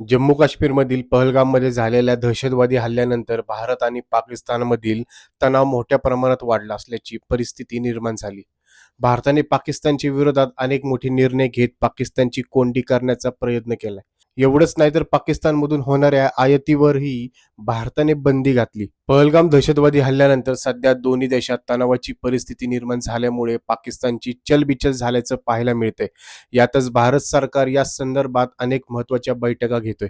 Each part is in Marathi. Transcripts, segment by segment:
जम्मू काश्मीरमधील पहलगाममध्ये झालेल्या दहशतवादी हल्ल्यानंतर भारत आणि पाकिस्तानमधील तणाव मोठ्या प्रमाणात वाढला असल्याची परिस्थिती निर्माण झाली. भारताने पाकिस्तानच्या विरोधात अनेक मोठे निर्णय घेत पाकिस्तानची कोंडी करण्याचा प्रयत्न केला. एवढंच नाही तर पाकिस्तानमधून होणाऱ्या आयातीवरही भारताने बंदी घातली. पहलगाम दहशतवादी हल्ल्यानंतर सध्या दोन्ही देशात तणावाची परिस्थिती निर्माण झाल्यामुळे पाकिस्तानची चलबिचल झाल्याचं पाहायला मिळतंय. यातच भारत सरकार या संदर्भात अनेक महत्त्वाच्या बैठका घेतोय.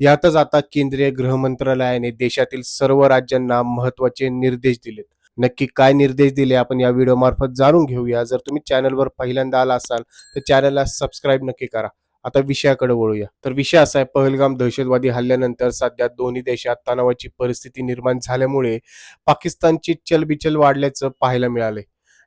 यातच आता केंद्रीय गृह मंत्रालयाने देशातील सर्व राज्यांना महत्त्वाचे निर्देश दिलेत. नक्की काय निर्देश दिले आपण या व्हिडिओ मार्फत जाणून घेऊया. जर तुम्ही चॅनलवर पहिल्यांदा आला असाल तर चॅनलला सबस्क्राईब नक्की करा. आता विषयाकडे वळूया. तर विषय असा आहे पहलगाम दहशतवादी हल्ल्यानंतर सध्या दोन्ही देशात तणावाची परिस्थिती निर्माण झाल्यामुळे पाकिस्तानची चलबिचल वाढल्याचं पाहायला मिळाले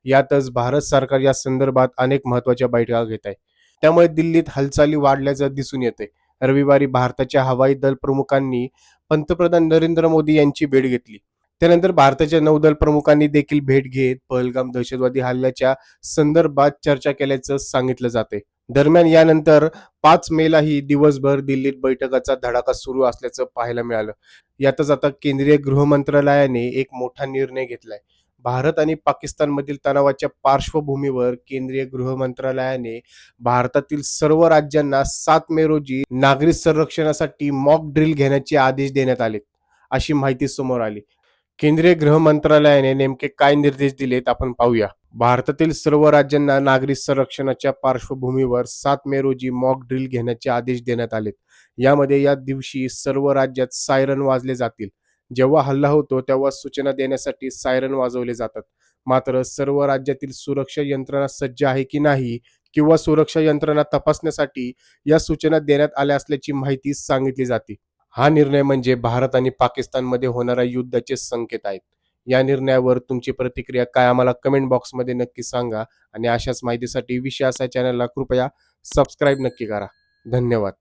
यातच भारत सरकार या संदर्भात अनेक महत्त्वाच्या बैठका घेत आहे. त्यामुळे दिल्लीत हालचाली वाढल्याचं दिसून येते रविवारी भारताच्या हवाई दल प्रमुखांनी पंतप्रधान नरेंद्र मोदी यांची भेट घेतली. त्यानंतर भारताच्या नौदल प्रमुखांनी देखील भेट घेत पहलगाम दहशतवादी हल्ल्याच्या संदर्भात चर्चा केल्याचं सांगितलं जाते दरम्यान यानंतर पाच मेलाही दिवसभर दिल्लीत बैठकाचा धडाका सुरू असल्याचं पाहायला मिळालं. यातच आता केंद्रीय गृह मंत्रालयाने एक मोठा निर्णय घेतलाय. भारत आणि पाकिस्तानमधील तणावाच्या पार्श्वभूमीवर केंद्रीय गृह मंत्रालयाने भारतातील सर्व राज्यांना सात मे रोजी नागरिक संरक्षणासाठी मॉक ड्रिल घेण्याचे आदेश देण्यात आले अशी माहिती समोर आली. केंद्रीय गृह मंत्रालयाने नेमके काय निर्देश दिलेत आपण पाहूया. भारतातील सर्व राज्यांना नागरिक संरक्षणाच्या पार्श्वभूमीवर सात मे रोजी मॉक ड्रिल घेण्याचे आदेश देण्यात आलेत. यामध्ये या दिवशी सर्व राज्यात सायरन वाजले जातील. जेव्हा हल्ला होतो तेव्हा सूचना देण्यासाठी सायरन वाजवले जातात. मात्र सर्व राज्यातील सुरक्षा यंत्रणा सज्ज आहे की नाही किंवा सुरक्षा यंत्रणा तपासण्यासाठी या सूचना देण्यात आल्या असल्याची माहिती सांगितली जाते. हा निर्णय म्हणजे भारत आणि पाकिस्तानमध्ये होणाऱ्या युद्धाचे संकेत आहेत. या निर्णयावर तुमची प्रतिक्रिया काय आम्हाला कमेंट बॉक्समध्ये नक्की सांगा आणि अशाच माहितीसाठी विषयाच्या चॅनलला कृपया सबस्क्राईब नक्की करा. धन्यवाद.